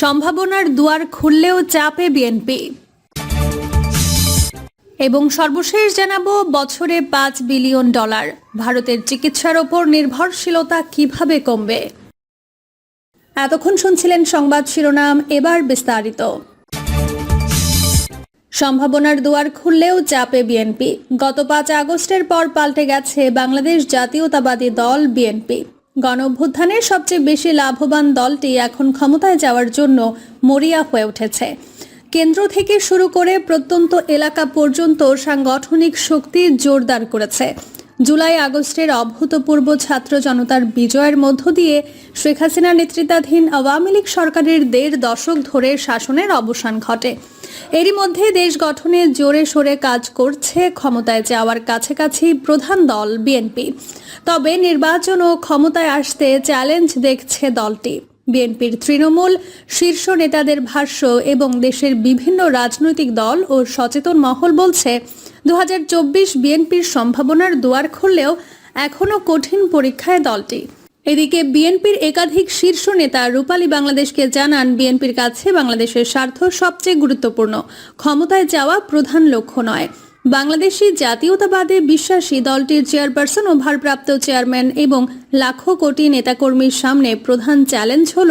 সম্ভাবনার দুয়ার খুললেও চাপে বিএনপি। এবং সর্বশেষ জানাব, বছরে পাঁচ বিলিয়ন ডলার। ভারতের চিকিৎসার ওপর নির্ভরশীলতা কীভাবে কমবে? এতক্ষণ শুনছিলেন সংবাদ শিরোনাম, এবার বিস্তারিত। সম্ভাবনার দুয়ার খুললেও চাপে বিএনপি। গত পাঁচ আগস্টের পর পাল্টে গেছে বাংলাদেশ জাতীয়তাবাদী দল বিএনপি। গণ অভ্যুত্থানের সবচেয়ে বেশি লাভবান দলটি এখন ক্ষমতায় যাওয়ার জন্য মরিয়া হয়ে উঠেছে। কেন্দ্র থেকে শুরু করে প্রত্যন্ত এলাকা পর্যন্ত সাংগঠনিক শক্তি জোরদার করেছে। জুলাই আগস্টের অভূতপূর্ব ছাত্র জনতার বিজয়ের মধ্য দিয়ে শেখ হাসিনা নেতৃত্বাধীন আওয়ামী লীগ সরকারের দেড় দশক ধরে শাসনের অবসান ঘটে। এরই মধ্যে দেশ গঠনে জোরে সোরে কাজ করছে, ক্ষমতায় যাওয়ার কাছাকাছি প্রধান দল বিএনপি। তবে নির্বাচন ও ক্ষমতায় আসতে চ্যালেঞ্জ দেখছে দলটি। বিএনপির তৃণমূল, শীর্ষ নেতাদের ভাষ্য এবং দেশের বিভিন্ন রাজনৈতিক দল ও সচেতন মহল বলছে দু হাজার চব্বিশ বিএনপির সম্ভাবনার দুয়ার খুললেও এখনও কঠিন পরীক্ষায় দলটি। এদিকে বিএনপির একাধিক শীর্ষ নেতা রূপালী বাংলাদেশকে জানান, বিএনপির কাছে বাংলাদেশের স্বার্থ সবচেয়ে গুরুত্বপূর্ণ। ক্ষমতায় যাওয়া প্রধান লক্ষ্য নয়। বাংলাদেশি জাতীয়তাবাদে বিশ্বাসী দলটির চেয়ারপারসন ও ভারপ্রাপ্ত চেয়ারম্যান এবং লাখো কোটি নেতাকর্মীর সামনে প্রধান চ্যালেঞ্জ হল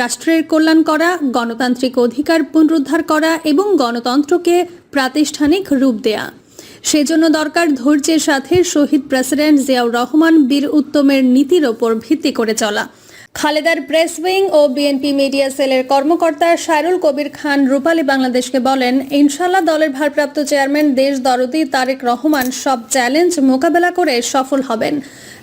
রাষ্ট্রের কল্যাণ করা, গণতান্ত্রিক অধিকার পুনরুদ্ধার করা এবং গণতন্ত্রকে প্রাতিষ্ঠানিক রূপ দেয়া। সেজন্য দরকার ধৈর্যের সাথে শহীদ প্রেসিডেন্ট জিয়াউর রহমান বীর উত্তমের নীতির ওপর ভিত্তি করে চলা। খালেদার প্রেস উইং ও বিএনপি মিডিয়া সেলের কর্মকর্তা শায়রুল কবির খান রূপালী বাংলাদেশকে বলেন, ইনশাল্লাহ দলের ভারপ্রাপ্ত চেয়ারম্যান দেশ দরদি তারেক রহমান সব চ্যালেঞ্জ মোকাবেলা করে সফল হবেন।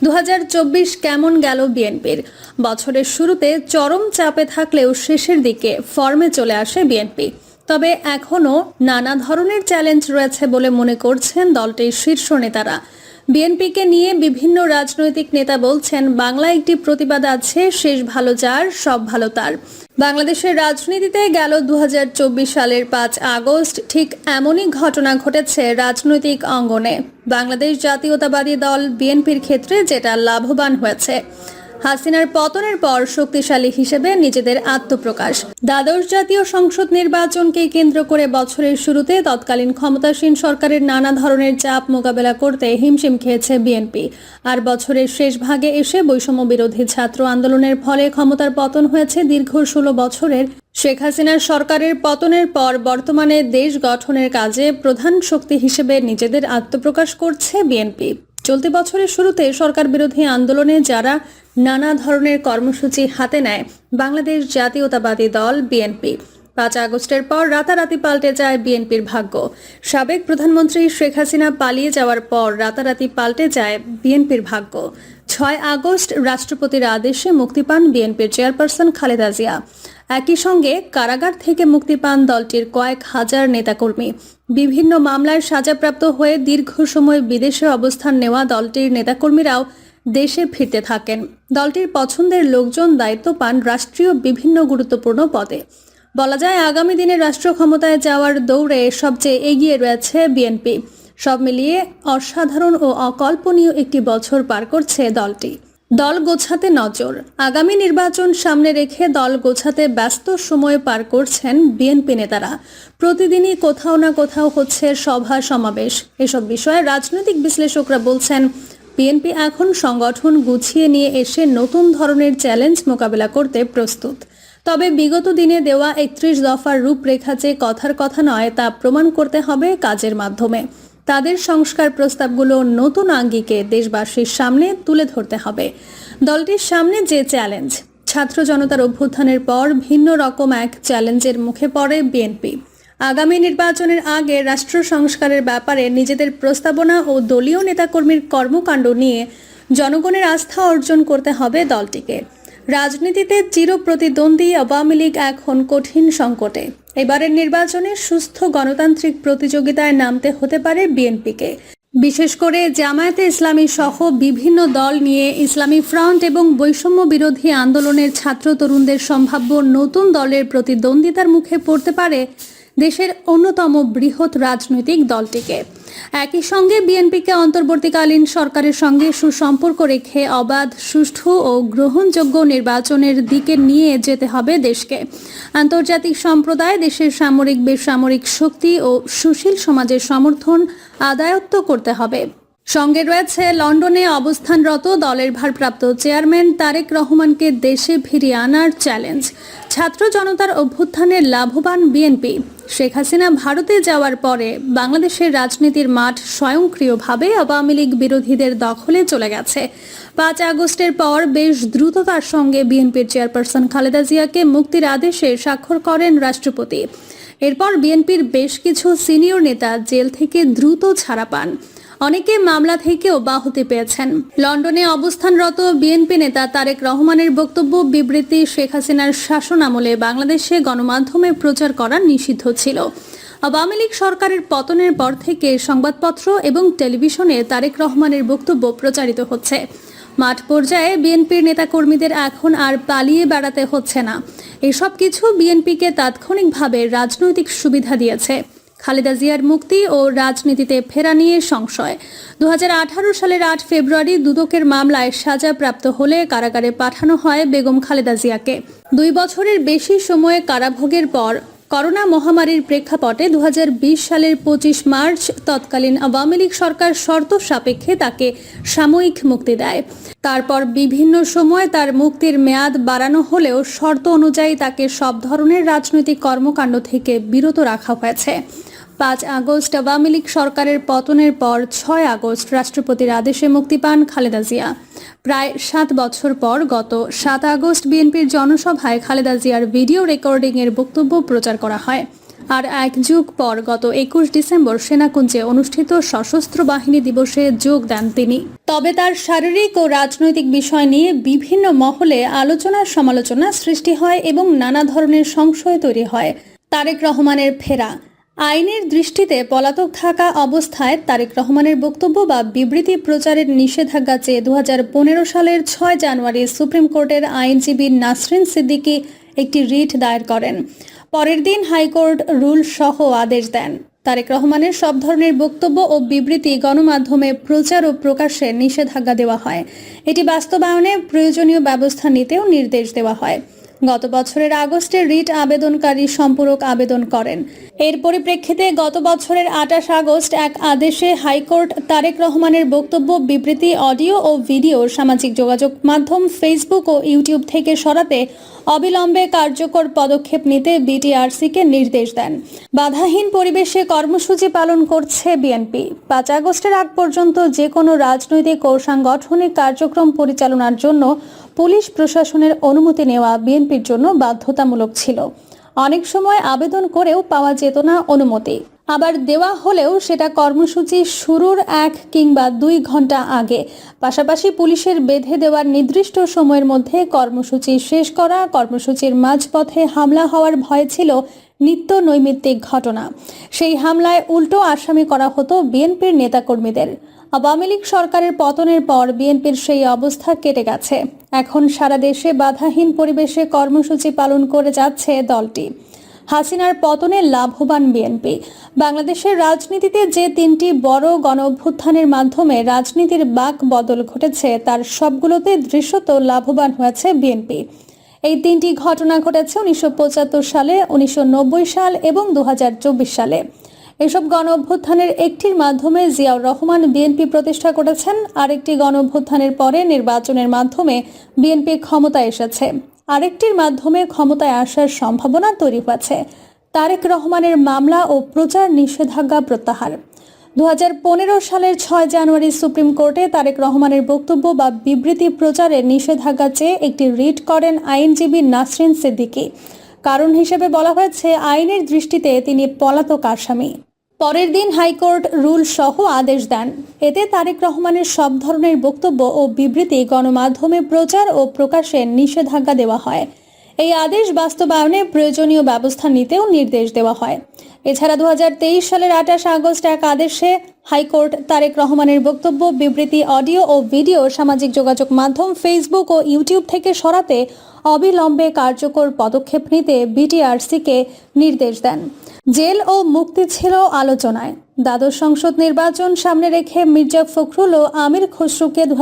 দু হাজার চব্বিশ কেমন গেল বিএনপির? বছরের শুরুতে চরম চাপে থাকলেও শেষের দিকে ফর্মে চলে আসে বিএনপি। তবে এখনও নানা ধরনের চ্যালেঞ্জ রয়েছে বলে মনে করছেন দলটির শীর্ষ নেতারা। বিএনপিকে নিয়ে বিভিন্ন রাজনৈতিক নেতা বলছেন বাংলা একটি প্রতিবাদ আছে, শেষ ভালো যার, সব ভালো তার। বাংলাদেশের রাজনীতিতে গেল দু হাজার চব্বিশ সালের পাঁচ আগস্ট, ঠিক এমনই ঘটনা ঘটেছে রাজনৈতিক অঙ্গনে। বাংলাদেশ জাতীয়তাবাদী দল বিএনপির ক্ষেত্রে যেটা লাভবান হয়েছে। হাসিনার পতনের পর শক্তিশালী হিসেবে নিজেদের আত্মপ্রকাশ। দ্বাদশ জাতীয় সংসদ নির্বাচনকে কেন্দ্র করে বছরের শুরুতে তৎকালীন ক্ষমতাসীন সরকারের নানা ধরনের চাপ মোকাবেলা করতে হিমশিম খেয়েছে বিএনপি। আর বছরের শেষ ভাগে এসে বৈষম্য বিরোধী ছাত্র আন্দোলনের ফলে ক্ষমতার পতন হয়েছে দীর্ঘ ষোলো বছরের। শেখ হাসিনার সরকারের পতনের পর বর্তমানে দেশ গঠনের কাজে প্রধান শক্তি হিসেবে নিজেদের আত্মপ্রকাশ করছে বিএনপি। চলতি বছরের শুরুতে সরকার বিরোধী আন্দোলনে যারা নানা ধরনের কর্মসূচি হাতে নেয়, বাংলাদেশ জাতীয়তাবাদী দল বিএনপি। পাঁচ আগস্টের পর রাতারাতি পাল্টে যায় বিএনপির ভাগ্য। সাবেক প্রধানমন্ত্রী শেখ হাসিনা পালিয়ে যাওয়ার পর রাতারাতি পাল্টে যায় বিএনপির ভাগ্য। ছয় আগস্ট রাষ্ট্রপতির আদেশে মুক্তি পান বিএনপির চেয়ারপারসন খালেদা জিয়া। একই সঙ্গে কারাগার থেকে মুক্তি পান দলটির কয়েক হাজার নেতাকর্মী। বিভিন্ন মামলায় সাজাপ্রাপ্ত হয়ে দীর্ঘ সময় বিদেশে অবস্থান নেওয়া দলটির নেতাকর্মীরাও দেশে ফিরতে থাকেন। দলটির পছন্দের লোকজন দায়িত্ব পান রাষ্ট্রীয় বিভিন্ন গুরুত্বপূর্ণ পদে। বলা যায়, আগামী দিনে রাষ্ট্র ক্ষমতায় যাওয়ার দৌড়ে সবচেয়ে এগিয়ে রয়েছে বিএনপি। সব মিলিয়ে অসাধারণ ও অকল্পনীয় একটি বছর পার করছে দলটি। দল গোছাতে নজর। আগামী নির্বাচন সামনে রেখে দল গোছাতে ব্যস্ত সময় পার করছেন বিএনপি নেতারা। প্রতিদিনই কোথাও না কোথাও হচ্ছে সভা সমাবেশ। এসব বিষয়ে রাজনৈতিক বিশ্লেষকরা বলছেন, বিএনপি এখন সংগঠন গুছিয়ে নিয়ে এসে নতুন ধরনের চ্যালেঞ্জ মোকাবেলা করতে প্রস্তুত। তবে বিগত দিনে দেওয়া একত্রিশ দফার রূপরেখা যে কথার কথা নয় তা প্রমাণ করতে হবে কাজের মাধ্যমে। তাদের সংস্কার প্রস্তাবগুলো নতুন আঙ্গিকে দেশবাসীর সামনে তুলে ধরতে হবে। দলটির সামনে যে চ্যালেঞ্জ, ছাত্র জনতার অভ্যুত্থানের পর ভিন্ন রকম এক চ্যালেঞ্জের মুখে পড়ে বিএনপি। আগামী নির্বাচনের আগে রাষ্ট্র সংস্কারের ব্যাপারে নিজেদের প্রস্তাবনা ও দলীয় নেতাকর্মীর কর্মকাণ্ড নিয়ে জনগণের আস্থা অর্জন করতে হবে দলটিকে। রাজনীতিতে চিরপ্রতিদ্বন্দ্বী আওয়ামী লীগ এখন কঠিন সংকটে। এবারের নির্বাচনে সুস্থ গণতান্ত্রিক প্রতিযোগিতায় নামতে হতে পারে বিএনপিকে। বিশেষ করে জামায়াতে ইসলামী সহ বিভিন্ন দল নিয়ে ইসলামী ফ্রন্ট এবং বৈষম্য বিরোধী আন্দোলনের ছাত্র তরুণদের সম্ভাব্য নতুন দলের প্রতিদ্বন্দ্বিতার মুখে পড়তে পারে দেশের অন্যতম বৃহৎ রাজনৈতিক দলটিকে। একই সঙ্গে বিএনপিকে অন্তর্বর্তীকালীন সরকারের সঙ্গে সুসম্পর্ক রেখে অবাধ, সুষ্ঠু ও গ্রহণযোগ্য নির্বাচনের দিকে নিয়ে যেতে হবে দেশকে। আন্তর্জাতিক সম্প্রদায় দেশের সামরিক, বেসামরিক শক্তি ও সুশীল সমাজের সমর্থন আদায়ত্ব করতে হবে। সঙ্গে রয়েছে লন্ডনে অবস্থানরত দলের ভারপ্রাপ্ত চেয়ারম্যান তারেক রহমানকে দেশে ফিরিয়ে আনার চ্যালেঞ্জ। ছাত্র জনতার অভ্যুত্থানের লাভবান বিএনপি। শেখ হাসিনা ভারতে যাওয়ার পরে বাংলাদেশের রাজনীতির মাঠ স্বয়ংক্রিয়ভাবে আওয়ামী লীগ বিরোধীদের দখলে চলে গেছে। পাঁচ আগস্টের পর বেশ দ্রুততার সঙ্গে বিএনপির চেয়ারপারসন খালেদা জিয়াকে মুক্তির আদেশে স্বাক্ষর করেন রাষ্ট্রপতি। এরপর বিএনপির বেশ কিছু সিনিয়র নেতা জেল থেকে দ্রুত ছাড়া পান। অনেকে মামলা থেকেও বাহুতি পেয়েছেন। লন্ডনে অবস্থানরত বিএনপি নেতা তারেক রহমানের বক্তব্য বিবৃতি শেখ হাসিনার শাসন আমলে বাংলাদেশে গণমাধ্যমে প্রচার করা নিষিদ্ধ ছিল। আওয়ামী লীগ সরকারের পতনের পর থেকে সংবাদপত্র এবং টেলিভিশনে তারেক রহমানের বক্তব্য প্রচারিত হচ্ছে। মাঠ পর্যায়ে বিএনপির নেতাকর্মীদের এখন আর পালিয়ে বেড়াতে হচ্ছে না। এসব কিছু বিএনপিকে তাৎক্ষণিকভাবে রাজনৈতিক সুবিধা দিয়েছে। খালেদা জিয়ার মুক্তি ও রাজনীতিতে ফেরা নিয়ে সংশয়। দু হাজার আঠারো সালের আট ফেব্রুয়ারি দুদকের মামলায় সাজাপ্রাপ্ত হলে কারাগারে পাঠানো হয় বেগম খালেদা জিয়াকে। দুই বছরের বেশি সময়ে কারাভোগের পর করোনা মহামারীর প্রেক্ষাপটে দু হাজার বিশ সালের পঁচিশ মার্চ তৎকালীন আওয়ামী লীগ সরকার শর্ত সাপেক্ষে তাকে সাময়িক মুক্তি দেয়। তারপর বিভিন্ন সময় তার মুক্তির মেয়াদ বাড়ানো হলেও শর্ত অনুযায়ী তাকে সব ধরনের রাজনৈতিক কর্মকাণ্ড থেকে বিরত রাখা হয়েছে। পাঁচ আগস্ট আওয়ামী লীগ সরকারের পতনের পর ছয় আগস্ট রাষ্ট্রপতির আদেশে মুক্তি পান খালেদা জিয়া। প্রায় সাত বছর পর গত সাত আগস্ট বিএনপির জনসভায় খালেদা জিয়ার ভিডিও রেকর্ডিংয়ের বক্তব্য প্রচার করা হয়। আর এক যুগ পর গত একুশ ডিসেম্বর সেনাকুঞ্জে অনুষ্ঠিত সশস্ত্র বাহিনী দিবসে যোগ দেন তিনি। তবে তার শারীরিক ও রাজনৈতিক বিষয় নিয়ে বিভিন্ন মহলে আলোচনা সমালোচনা সৃষ্টি হয় এবং নানা ধরনের সংশয় তৈরি হয়। তারেক রহমানের ফেরা। আইনের দৃষ্টিতে পলাতক থাকা অবস্থায় তারেক রহমানের বক্তব্য বা বিবৃতি প্রচারের নিষেধাজ্ঞা চেয়ে দু হাজার পনেরো সালের ছয় জানুয়ারি সুপ্রিম কোর্টের আইনজীবী নাসরিন সিদ্দিকী একটি রিট দায়ের করেন। পরের দিন হাইকোর্ট রুল সহ আদেশ দেন। তারেক রহমানের সব ধরনের বক্তব্য ও বিবৃতি গণমাধ্যমে প্রচার ও প্রকাশে নিষেধাজ্ঞা দেওয়া হয়। এটি বাস্তবায়নে প্রয়োজনীয় ব্যবস্থা নিতেও নির্দেশ দেওয়া হয়। গত বছরের আগস্টে রিট আবেদনকারী সম্পূরক আবেদন করেন। এর পরিপ্রেক্ষিতে গত বছরের আঠাশ আগস্ট এক আদেশে হাইকোর্ট তারেক রহমানের বক্তব্য, বিবৃতি, অডিও ও ভিডিও সামাজিক যোগাযোগ মাধ্যম ফেসবুক ও ইউটিউব থেকে সরাতে অবিলম্বে কার্যকর পদক্ষেপ নিতে বিটিআরসিকে নির্দেশ দেন। বাধাহীন পরিবেশে কর্মসূচি পালন করছে বিএনপি। পাঁচ আগস্টের আগ পর্যন্ত যে কোনো রাজনৈতিক ও সাংগঠনিক কার্যক্রম পরিচালনার জন্য পুলিশ প্রশাসনের অনুমতি নেওয়া বিএনপির জন্য বাধ্যতামূলক ছিল। অনেক সময় আবেদন করেও পাওয়া যেত না অনুমতি। আবার দেওয়া হলেও সেটা কর্মসূচি শুরুর এক কিংবা দুই ঘণ্টা আগে। পাশাপাশি পুলিশের বেঁধে দেওয়ার নির্দিষ্ট সময়ের মধ্যে কর্মসূচি শেষ করা, কর্মসূচির মাঝপথে হামলা হওয়ার ভয় ছিল নিত্য নৈমিত্তিক ঘটনা। সেই হামলায় উল্টো আসামি করা হতো বিএনপির নেতাকর্মীদের। আওয়ামী লীগ সরকারের পতনের পর বিএনপির সেই অবস্থা কেটে গেছে। এখন সারা দেশে বাধাহীন পরিবেশে কর্মসূচি পালন করে যাচ্ছে দলটি। হাসিনার পতনে লাভবান বিএনপি। বাংলাদেশের রাজনীতিতে যে তিনটি বড় গণ অভ্যুত্থানের মাধ্যমে রাজনীতির বাক বদল ঘটেছে, তার সবগুলোতে দৃশ্যত লাভবান হয়েছে বিএনপি। এই তিনটি ঘটনা ঘটেছে উনিশশো পঁচাত্তর সালে, উনিশশো নব্বই সাল এবং দু হাজার চব্বিশ সালে। এসব গণ অভ্যুত্থানের একটির মাধ্যমে জিয়াউর রহমান বিএনপি প্রতিষ্ঠা করেছেন, আরেকটি গণ অভ্যুত্থানের পরে নির্বাচনের মাধ্যমে বিএনপি ক্ষমতায় এসেছে। আরেকটির মাধ্যমে ক্ষমতায় আসার সম্ভাবনা তৈরি হয়েছে। তারেক রহমানের মামলা ও প্রচার নিষেধাজ্ঞা প্রত্যাহার। দু হাজার পনেরো সালের ছয় জানুয়ারি সুপ্রিম কোর্টে তারেক রহমানের বক্তব্য বা বিবৃতি প্রচারে নিষেধাজ্ঞা চেয়ে একটি রিট করেন আইনজীবী নাসরিন সিদ্দিকী। কারণ হিসেবে বলা হয়েছে, আইনের দৃষ্টিতে তিনি পলাতক আসামি। পরের দিন হাইকোর্ট রুল সহ আদেশ দেন। এতে তারেক রহমানের সব ধরনের বক্তব্য ও বিবৃতি গণমাধ্যমে প্রচার ও প্রকাশের নিষেধাজ্ঞা দেওয়া হয়। এই আদেশ বাস্তবায়নে প্রয়োজনীয় ব্যবস্থা নিতেও নির্দেশ দেওয়া হয়। এছাড়া দুহাজার তেইশ সালের আঠাশ আগস্ট এক আদেশে হাইকোর্ট তারেক রহমানের বক্তব্য, বিবৃতি, অডিও ও ভিডিও, সামাজিক যোগাযোগ মাধ্যম, ফেসবুক ও ইউটিউব থেকে সরাতে অবিলম্বে কার্যকর পদক্ষেপ নিতে বিটিআরসিকে নির্দেশ দেন। জেল ও মুক্তি ছিল আলোচনায়। দ্বাদশ সংসদ নির্বাচন সামনে রেখে মির্জা ফখরুল ও আমির খসরুকে দু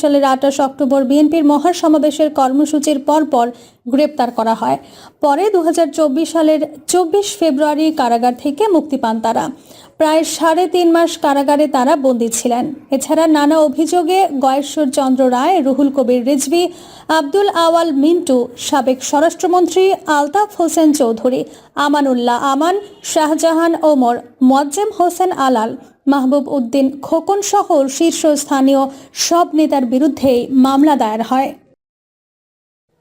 সালের আঠাশ অক্টোবর বিএনপির মহাসমাবেশের কর্মসূচির পরপর গ্রেপ্তার করা হয়। পরে দু হাজার চব্বিশ সালের চব্বিশ ফেব্রুয়ারি কারাগার থেকে মুক্তি পান তারা। প্রায় সাড়ে তিন মাস কারাগারে তারা বন্দী ছিলেন। এছাড়া নানা অভিযোগে গয়েশ্বর চন্দ্র রায়, রুহুল কবির রিজভি, আব্দুল আওয়াল মিন্টু, সাবেক স্বরাষ্ট্রমন্ত্রী আলতাফ হোসেন চৌধুরী, আমানুল্লাহ আমান, শাহজাহান ওমর, মোয়াজ্জেম হোসেন আলাল, মাহবুব উদ্দিন খোকন সহ শীর্ষস্থানীয় সব নেতার বিরুদ্ধেই মামলা দায়ের হয়।